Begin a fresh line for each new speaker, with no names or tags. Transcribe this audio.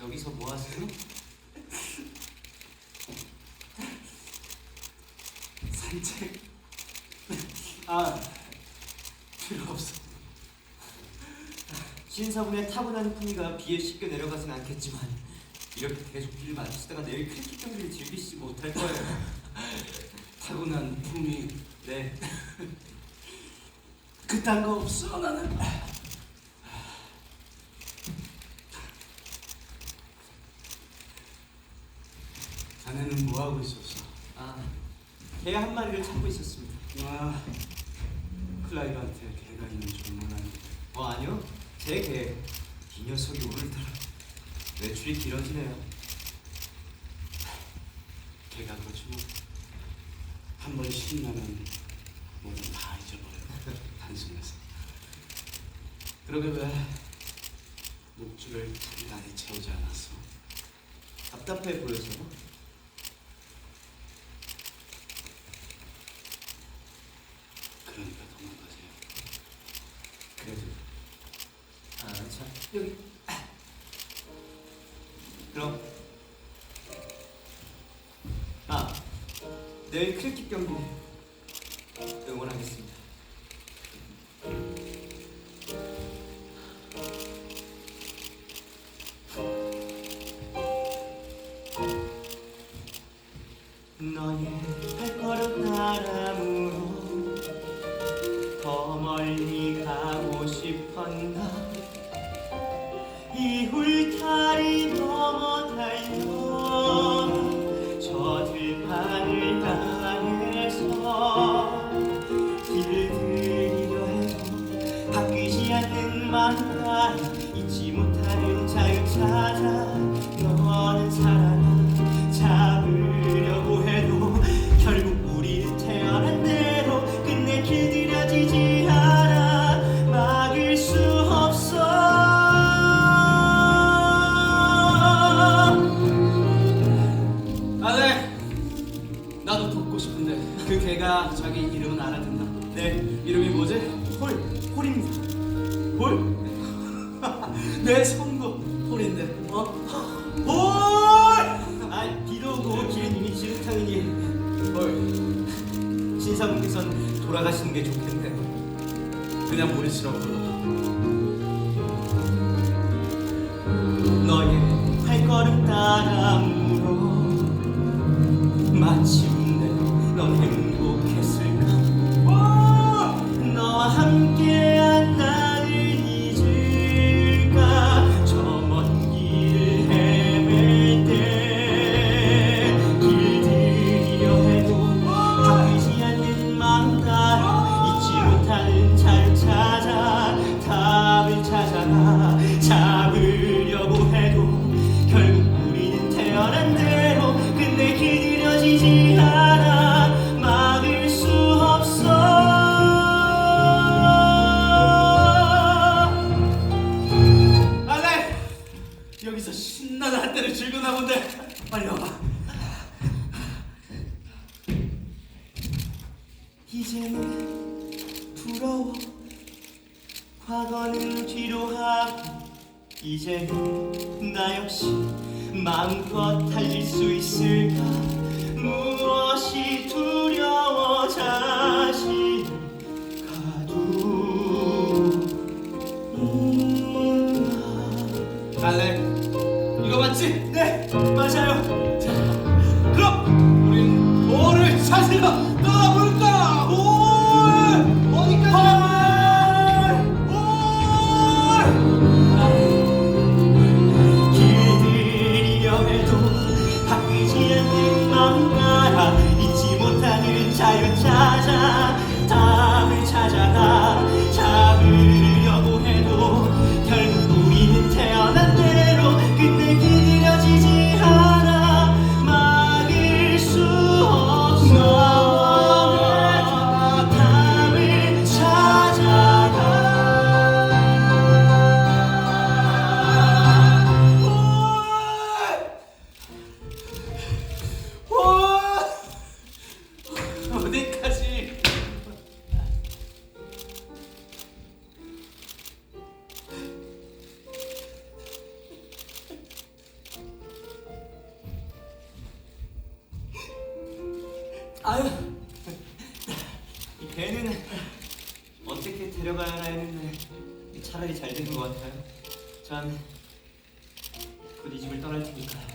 뭐 하세요?
산책. 아 필요 없어.
신사분의 타고난 품위가 비에 쉽게 내려가진 않겠지만 이렇게 계속 길 맞추다가 내일 크리켓 경기를 즐기시지 못할 거예요.
타고난 품이
네.
그딴 거 없어 나는. 자네는 뭐 하고 있었어?
아, 개 한 마리를 찾고 있었습니다.
아 클라이브한테 개가 있는 줄 몰랐는데.
어 아니요, 제 개. 이 녀석이 오늘따라 외출이 길어지네요.
개가 그렇지 뭐. 한 번 신나면 뭐든 다 잊어버려. 단순해서. 그러게 왜 목줄을 단단히 채우지 않았어?
답답해 보여서요.
그러니까 도망가세요.
그래도 아, 자 여기. 그럼 아 내일 크리켓 경기 응원하겠습니다. 멀리 가고 싶었나? 이 울타리 넘어 달려 저 들판을 향해서 길들이려 해도 바뀌지 않는 마음과 잊지 못하는 자유 찾아
자기 이름은 알아듣나?
네
이름이 뭐지?
홀 홀입니다
홀? 내 손도 홀인데 어? 홀!
아 비도 오고 이미 지긋하니
홀
신사분께서는 돌아가시는 게 좋겠네요
그냥 불러
너의 발걸음 따라
여기서 신나는 한때를 즐거나 본데. 빨리 와봐.
이제는 부러워. 과거는 뒤로 하고 이제는 나 역시 마음껏 달릴 수 있을까
맞지?
네
아유
이 개는 어떻게 데려가야 하나 했는데 차라리 잘 되는 것 같아요. 전 곧 이 집을 떠날 테니까요.